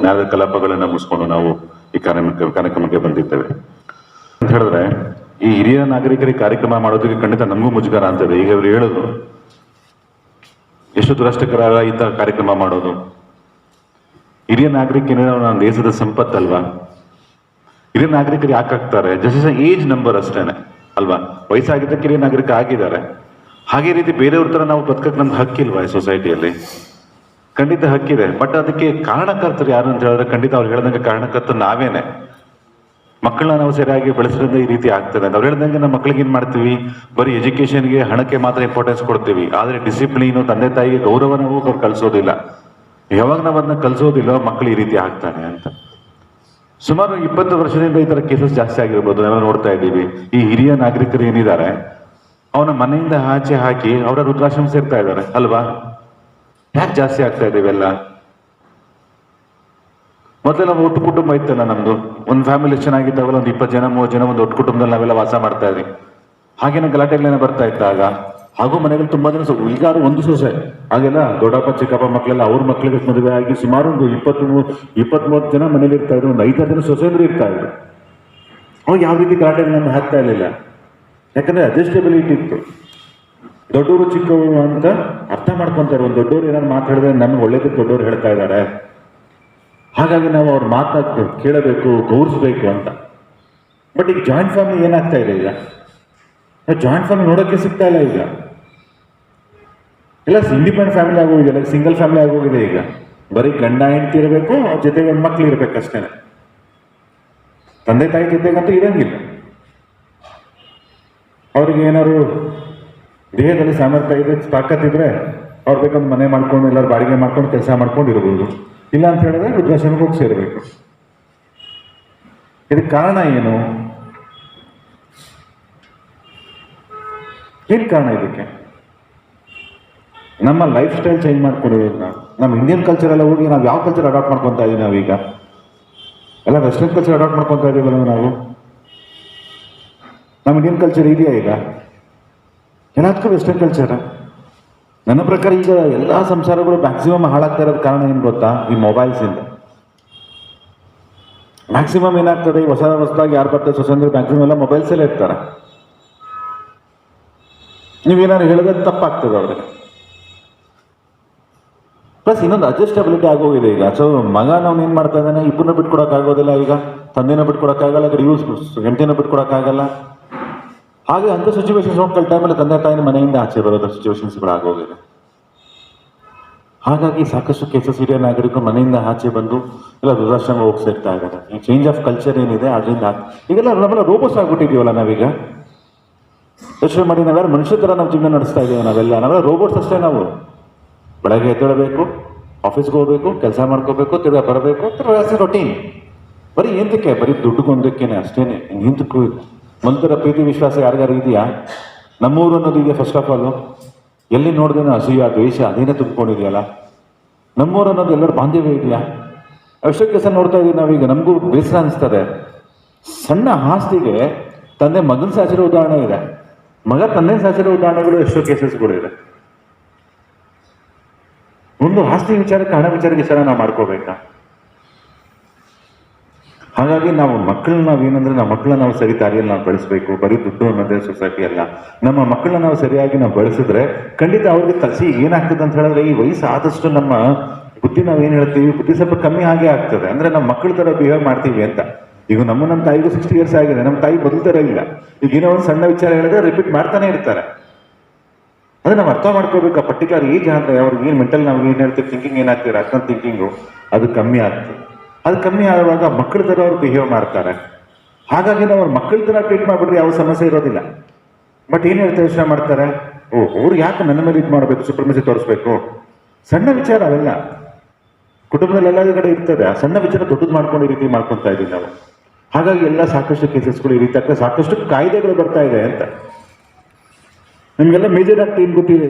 ಜ್ಞಾನದ ಕಲಾಪಗಳನ್ನ ಮುಗಿಸ್ಕೊಂಡು ನಾವು ಈ ಕಾರ್ಯಕ್ರಮ ಕಾರ್ಯಕ್ರಮಕ್ಕೆ ಬಂದಿದ್ದೇವೆ. ಅಂತ ಹೇಳಿದ್ರೆ, ಈ ಹಿರಿಯ ನಾಗರಿಕರಿಗೆ ಕಾರ್ಯಕ್ರಮ ಮಾಡೋದಕ್ಕೆ ಖಂಡಿತ ನಮಗೂ ಮುಜುಗರ ಅಂತದೆ ಈಗ ಇವರು ಹೇಳೋದು, ಎಷ್ಟು ದುರಷ್ಟಕರ ಇಂಥ ಕಾರ್ಯಕ್ರಮ ಮಾಡೋದು? ಹಿರಿಯ ನಾಗರಿಕನೇ ನಮ್ಮ ದೇಶದ ಸಂಪತ್ತಲ್ವಾ? ಹಿರಿಯ ನಾಗರಿಕರು ಯಾಕೆ ಆಗ್ತಾರೆ? ಜಸ್ಟ್ ಏಜ್ ನಂಬರ್ ಅಷ್ಟೇನೆ, ಅಲ್ವಾ? ವಯಸ್ಸಾಗಿದ್ದಕ್ಕೆ ಹಿರಿಯ ನಾಗರಿಕ ಆಗಿದ್ದಾರೆ. ಹಾಗೆ ರೀತಿ ಬೇರೆಯವ್ರ ಥರ ನಾವು ಬದುಕಕ್ಕೆ ನಮ್ಗೆ ಹಕ್ಕಿಲ್ವಾ ಸೊಸೈಟಿಯಲ್ಲಿ ಖಂಡಿತ ಹಕ್ಕಿದೆ. ಬಟ್ ಅದಕ್ಕೆ ಕಾರಣಕರ್ತರು ಯಾರು ಅಂತ ಹೇಳಿದ್ರೆ ಖಂಡಿತ ಅವ್ರು ಹೇಳ್ದಂಗೆ ಕಾರಣಕರ್ತರು ನಾವೇನೆ. ಮಕ್ಕಳನ್ನ ನಾವು ಸರಿಯಾಗಿ ಬೆಳೆಸೋದ್ರಿಂದ ಈ ರೀತಿ ಆಗ್ತದೆ ಅವ್ರು ಹೇಳ್ದಂಗೆ ನಮ್ಮ ಮಕ್ಕಳಿಗೆ ಏನು ಮಾಡ್ತೀವಿ? ಬರೀ ಎಜುಕೇಷನ್ಗೆ ಹಣಕ್ಕೆ ಮಾತ್ರ ಇಂಪಾರ್ಟೆನ್ಸ್ ಕೊಡ್ತೀವಿ. ಆದ್ರೆ ಡಿಸಿಪ್ಲೀನು ತಂದೆ ತಾಯಿಗೆ ಗೌರವ ಅವ್ರು ಕಲಿಸೋದಿಲ್ಲ. ಯಾವಾಗ ನಾವು ಅದನ್ನ ಕಲಿಸೋದಿಲ್ಲ ಮಕ್ಕಳು ಈ ರೀತಿ ಆಗ್ತಾನೆ ಅಂತ. ಸುಮಾರು ಇಪ್ಪತ್ತು ವರ್ಷದಿಂದ ಈ ಥರ ಕೇಸಸ್ ಜಾಸ್ತಿ ಆಗಿರ್ಬೋದು. ನಾವು ನೋಡ್ತಾ ಇದ್ದೀವಿ. ಈ ಹಿರಿಯ ನಾಗರಿಕರು ಏನಿದ್ದಾರೆ? ಅವನ ಮನೆಯಿಂದ ಆಚೆ ಹಾಕಿ ಅವರ ವೃದ್ಧಾಶ್ರಮ ಸೇರ್ತಾ ಇದ್ದಾರೆ. ಅಲ್ವಾ? ಯಾಕೆ ಜಾಸ್ತಿ ಆಗ್ತಾ ಇದೆ ಇವೆಲ್ಲ? ಮೊದಲೇ ನಾವು ಒಟ್ಟು ಕುಟುಂಬ ಇತ್ತಲ್ಲ ನಮ್ದು. ಒಂದು ಫ್ಯಾಮಿಲಿ ಚೆನ್ನಾಗಿದ್ದಾವಲ್ಲ ಒಂದು ಇಪ್ಪತ್ತು ಜನ, ಮೂವತ್ತು ಜನ ಒಂದು ಒಟ್ಟು ಕುಟುಂಬದಲ್ಲಿ ನಾವೆಲ್ಲ ವಾಸ ಮಾಡ್ತಾ ಇದ್ವಿ. ಹಾಗೇನೆ ಗಲಾಟೆಗಳೇನೆ ಬರ್ತಾ ಇದ್ದಾಗ, ಹಾಗೂ ಮನೆಗಳು ತುಂಬಾ ಜನ ಸೊ- ಈಗ ಒಂದು ಸೊಸೆ, ಹಾಗೆಲ್ಲ ದೊಡ್ಡಪ್ಪ, ಚಿಕ್ಕಪ್ಪ ಮಕ್ಕಳೆಲ್ಲ ಅವ್ರ ಮಕ್ಕಳಿಗೆ ಮದುವೆ ಆಗಿ ಸುಮಾರು ಒಂದು ಇಪ್ಪತ್ತು ಇಪ್ಪತ್ತ್ ಮೂವತ್ತು ಜನ ಮನೇಲಿ ಇರ್ತಾ ಇದ್ರು, ಒಂದು ಐದಾರು ಜನ ಸೊಸೆಂದ್ರು ಇರ್ತಾ ಇದ್ರು. ಅವಾಗ ಯಾವ ರೀತಿ ಗಲಾಟೆಗಳನ್ನ ಹಾಕ್ತಾ ಇರಲಿಲ್ಲ. ಯಾಕಂದ್ರೆ ಅಡ್ಜಸ್ಟಬಿಲಿಟಿ ಇತ್ತು. ದೊಡ್ಡವರು ಚಿಕ್ಕವರು ಅಂತ ಅರ್ಥ ಮಾಡ್ಕೊಂತಾರೆ. ಒಂದು ದೊಡ್ಡವರು ಏನಾದ್ರು ಮಾತಾಡಿದ್ರೆ ನಮ್ಗೆ ಒಳ್ಳೇದು ದೊಡ್ಡವರು ಹೇಳ್ತಾ ಇದ್ದಾರೆ. ಹಾಗಾಗಿ ನಾವು ಅವ್ರ ಮಾತಾ ಕೇಳಬೇಕು ಗೌರಿಸ್ಬೇಕು ಅಂತ. ಬಟ್ ಈಗ ಜಾಯಿಂಟ್ ಫ್ಯಾಮಿಲಿ ಏನಾಗ್ತಾ ಇದೆ ಈಗ? ಜಾಯಿಂಟ್ ಫ್ಯಾಮಿಲಿ ನೋಡೋಕ್ಕೆ ಸಿಗ್ತಾ ಇಲ್ಲ ಈಗ. ಎಲ್ಲ ಇಂಡಿಪೆಂಡೆಂಟ್ ಫ್ಯಾಮಿಲಿ ಆಗೋಗಿದೆ ಎಲ್ಲ ಸಿಂಗಲ್ ಫ್ಯಾಮಿಲಿ ಆಗೋಗಿದೆ ಈಗ. ಬರೀ ಗಂಡ ಹೆಂಡತಿ ಇರಬೇಕು, ಅವ್ರ ಜೊತೆಗೆ ಒಂದು ಮಕ್ಳು ಇರಬೇಕಷ್ಟೇ ತಂದೆ ತಾಯಿ ಜೊತೆಗಂತೂ ಇರೋಂಗಿಲ್ಲ. ಅವ್ರಿಗೆ ಏನಾದ್ರು ದೇಹದಲ್ಲಿ ಸಾಮರ್ಥ್ಯ ಇದೆ ತಾಕತ್ತಿದ್ರೆ ಅವ್ರು ಬೇಕಂದ್ರೆ ಮನೆ ಮಾಡ್ಕೊಂಡು ಎಲ್ಲರೂ ಬಾಡಿಗೆ ಮಾಡ್ಕೊಂಡು ಕೆಲಸ ಮಾಡ್ಕೊಂಡು ಇರ್ಬೋದು ಇಲ್ಲ ಅಂತ ಹೇಳಿದ್ರೆ ವೃದ್ಧಾಶ್ರಮಕ್ಕೆ ಹೋಗಿ ಸೇರಬೇಕು. ಇದಕ್ಕೆ ಕಾರಣ ಏನು? ಏನು ಕಾರಣ ಇದಕ್ಕೆ? ನಮ್ಮ ಲೈಫ್ ಸ್ಟೈಲ್ ಚೇಂಜ್ ಮಾಡ್ಕೊಡೋದ್ರಿಂದ ನಮ್ಮ ಇಂಡಿಯನ್ ಕಲ್ಚರ್ ಎಲ್ಲ ಹೋಗಿ ನಾವು ಯಾವ ಕಲ್ಚರ್ ಅಡಾಪ್ಟ್ ಮಾಡ್ಕೊತಾ ಇದೀವಿ ನಾವೀಗ? ಎಲ್ಲ ವೆಸ್ಟರ್ನ್ ಕಲ್ಚರ್ ಅಡಾಪ್ಟ್ ಮಾಡ್ಕೊತಾ ಇದೀವಲ್ಲ ನಾವು? ನಮ್ಮ ಇಂಡಿಯನ್ ಕಲ್ಚರ್ ಇದೆಯಾ ಈಗ? ಎಲ್ಲದಕ್ಕೂ ವೆಸ್ಟರ್ನ್ ಕಲ್ಚರ ನನ್ನ ಪ್ರಕಾರ ಈಗ ಎಲ್ಲ ಸಂಸಾರಗಳು ಮ್ಯಾಕ್ಸಿಮಮ್ ಹಾಳಾಗ್ತಾ ಇರೋದು ಕಾರಣ ಏನು ಗೊತ್ತಾ? ಈ ಮೊಬೈಲ್ಸ್ ಇಂದ. ಮ್ಯಾಕ್ಸಿಮಮ್ ಏನಾಗ್ತದೆ? ಹೊಸ ಹೊಸದಾಗಿ ಯಾರು ಬರ್ತಾರೆ ಸೊಸಂದ್ರೆ ಮ್ಯಾಕ್ಸಿಮಮ್ ಎಲ್ಲ ಮೊಬೈಲ್ಸ್ ಎಲ್ಲ ಇರ್ತಾರೆ. ನೀವೇನಾದ್ರು ಹೇಳಿದ್ರೆ ತಪ್ಪಾಗ್ತದೆ ಅವ್ರಿಗೆ. ಪ್ಲಸ್ ಇನ್ನೊಂದು ಅಡ್ಜಸ್ಟಬಿಲಿಟಿ ಆಗೋಗಿದೆ ಈಗ. ಸೊ ಮಗ ನಾವು ಏನು ಮಾಡ್ತಾ ಇದ್ದಾನೆ? ಇಬ್ಬರನ್ನ ಬಿಟ್ಕೊಡಕ್ಕಾಗೋದಿಲ್ಲ ಈಗ. ತಂದೆನ ಬಿಟ್ಕೊಡಕ್ಕಾಗಲ್ಲ ಕಡೆ ಯೂಸ್ ಹೆಂಡತಿನ ಬಿಟ್ಕೊಡಕ್ಕಾಗಲ್ಲ. ಹಾಗೆ ಅಂತ ಸಿಚುವೇಶನ್ಸ್ ನೋಡ್ಕೊಳ್ಳೋ ಟೈಮಲ್ಲಿ ತಂದೆ ತಾಯಿನ ಮನೆಯಿಂದ ಆಚೆ ಬರೋದು ಸಿಚುವೇಶನ್ಸ್ಗಳು ಆಗೋಗಿದೆ ಹಾಗಾಗಿ ಸಾಕಷ್ಟು ಕೇಸಸ್ ಹಿರಿಯ ನಾಗರಿಕರು ಮನೆಯಿಂದ ಆಚೆ ಬಂದು ಎಲ್ಲ ವೃದ್ಧಾಶ್ರಮ ಹೋಗಿ ಸೇರ್ತಾ ಇದ್ದಾರೆ. ಈ ಚೇಂಜ್ ಆಫ್ ಕಲ್ಚರ್ ಏನಿದೆ, ಅದರಿಂದ ಈಗೆಲ್ಲ ನಾವೆಲ್ಲ ರೋಬೋಸ್ ಆಗ್ಬಿಟ್ಟಿದೀವಲ್ಲ ನಾವೀಗ. ಯೋಚನೆ ಮಾಡಿ, ನಾವೆಲ್ಲ ಮನುಷ್ಯ ಥರ ನಾವು ಜೀವನ ನಡೆಸ್ತಾ ಇದ್ದೀವಿ ನಾವೆಲ್ಲ. ನಾವೆಲ್ಲ ರೋಬೋಟ್ಸ್ ಅಷ್ಟೇ ನಾವು. ಬೆಳಗ್ಗೆ ಎದ್ದೇಳಬೇಕು ಆಫೀಸ್ಗೆ ಹೋಗ್ಬೇಕು, ಕೆಲಸ ಮಾಡ್ಕೋಬೇಕು, ತಿರ್ಗಾ ಬರಬೇಕು, ತಿರ್ಗಾ ರೊಟೀನ್ ಬರೀ ಏನಕ್ಕೆ ಬರೀ ದುಡ್ಡುಗೊಂದಕ್ಕೇನೆ ಅಷ್ಟೇನೆ ನಿಂತಕ್ಕೂ ಮೊದಲ ಪ್ರೀತಿ ವಿಶ್ವಾಸ ಯಾರಿಗಾರು ಇದೆಯಾ? ನಮ್ಮೂರು ಅನ್ನೋದು ಇದೆಯಾ ಫಸ್ಟ್ ಆಫ್ ಆಲ್ ಎಲ್ಲಿ ನೋಡಿದ್ರೆ ಅಸೂಯ, ದ್ವೇಷ ಅದೇನೇ ತುಂಬಿಕೊಂಡಿದೆಯಲ್ಲ? ನಮ್ಮೂರು ಅನ್ನೋದು ಎಲ್ಲರೂ ಬಾಂಧವ್ಯ ಇದೆಯಾ? ಎಷ್ಟೋ ಕೆಲಸ ನೋಡ್ತಾ ಇದೀವಿ ನಾವೀಗ, ನಮಗೂ ಬೇಸರ ಅನಿಸ್ತದೆ. ಸಣ್ಣ ಆಸ್ತಿಗೆ ತಂದೆ ಮಗನ ಸಾಚಿರೋ ಉದಾಹರಣೆ ಇದೆ. ಮಗ ತಂದೆ ಸಾಚಿರೋ ಉದಾಹರಣೆಗಳು ಎಷ್ಟೋ ಕೂಡ ಇದೆ. ಒಂದು ಆಸ್ತಿ ವಿಚಾರಕ್ಕೆ ಹಣ ವಿಚಾರಕ್ಕೆ ವಿಚಾರ ನಾವು ಮಾಡ್ಕೋಬೇಕಾ? ಹಾಗಾಗಿ ನಾವು ಮಕ್ಕಳನ್ನ ನಾವು ಏನಂದ್ರೆ ನಮ್ಮ ಮಕ್ಕಳನ್ನ ನಾವು ಸರಿ ದಾರಿಯಲ್ಲಿ ನಾವು ಬೆಳೆಸಬೇಕು, ಬರೀ ದುಡ್ಡು ಅನ್ನೋದೇ ಸೊಸೈಟಿ ಅಲ್ಲ. ನಮ್ಮ ಮಕ್ಕಳನ್ನ ನಾವು ಸರಿಯಾಗಿ ನಾವು ಬೆಳೆಸಿದ್ರೆ ಖಂಡಿತ ಅವ್ರಿಗೆ ಕಸಿ ಏನಾಗ್ತದೆ ಅಂತ ಹೇಳಿದ್ರೆ ಈ ವಯಸ್ಸು ಆದಷ್ಟು ನಮ್ಮ ಬುದ್ಧಿ ನಾವು ಏನು ಹೇಳ್ತೀವಿ, ಬುದ್ಧಿ ಸ್ವಲ್ಪ ಕಮ್ಮಿ ಆಗೇ ಆಗ್ತದೆ. ಅಂದ್ರೆ ನಮ್ಮ ಮಕ್ಕಳ ಥರ ಬಿಹೇವ್ ಮಾಡ್ತೀವಿ ಅಂತ. ಈಗ ನಮ್ಮ ನಮ್ಮ ತಾಯಿಗೂ ಸಿಕ್ಸ್ಟಿ ಇಯರ್ಸ್ ಆಗಿದೆ, ನಮ್ಮ ತಾಯಿ ಬದಲ್ತಾರೆ ಇಲ್ಲ. ಈಗ ಏನೋ ಒಂದು ಸಣ್ಣ ವಿಚಾರ ಹೇಳಿದ್ರೆ ರಿಪೀಟ್ ಮಾಡ್ತಾನೆ ಇರ್ತಾರೆ. ಅದೇ ನಾವು ಅರ್ಥ ಮಾಡ್ಕೋಬೇಕು ಪರ್ಟಿಕ್ಯುಲರ್ ಏಜ್ ಅಂದ್ರೆ ಅವ್ರಿಗೆ ಏನು ಮೆಂಟಲ್ ನಾವು ಏನು ಹೇಳ್ತೀವಿ ಥಿಂಕಿಂಗ್ ಏನಾಗ್ತೀವಿ ರಾಷ್ಟ್ರ ಥಿಂಕಿಂಗು ಅದು ಕಮ್ಮಿ ಆಗ್ತದೆ. ಅದು ಕಮ್ಮಿ ಆಗುವಾಗ ಮಕ್ಕಳ ಥರ ಅವ್ರು ಬಿಹೇವ್ ಮಾಡ್ತಾರೆ. ಹಾಗಾಗಿ ನಾವು ಅವ್ರು ಮಕ್ಕಳ ಥರ ಟ್ರೀಟ್ ಮಾಡಿಬಿಟ್ರೆ ಯಾವ ಸಮಸ್ಯೆ ಇರೋದಿಲ್ಲ. ಬಟ್ ಏನು ಹೇಳ್ತಾ ಯೋಚನೆ ಮಾಡ್ತಾರೆ? ಓ, ಅವ್ರು ಯಾಕೆ ನನ್ನ ಮೇಲೆ ಇದು ಮಾಡಬೇಕು ಸುಪ್ರಮಸಿ ತೋರಿಸ್ಬೇಕು? ಸಣ್ಣ ವಿಚಾರ ಅವೆಲ್ಲ. ಕುಟುಂಬದಲ್ಲಿ ಎಲ್ಲ ಕಡೆ ಇರ್ತದೆ. ಆ ಸಣ್ಣ ವಿಚಾರ ದೊಡ್ಡದು ಮಾಡ್ಕೊಂಡು ಈ ರೀತಿ ಮಾಡ್ಕೊತಾ ಇದ್ದೀವಿ ನಾವು. ಹಾಗಾಗಿ ಎಲ್ಲ ಸಾಕಷ್ಟು ಕೇಸಸ್ಗಳು ಈ ರೀತಿ ಸಾಕಷ್ಟು ಕಾಯ್ದೆಗಳು ಬರ್ತಾ ಇದೆ ಅಂತ. ನಿಮಗೆಲ್ಲ ಮೇಜರ್ ಆಗಿ ಟೀಮ್ ಗೊತ್ತಿದೆ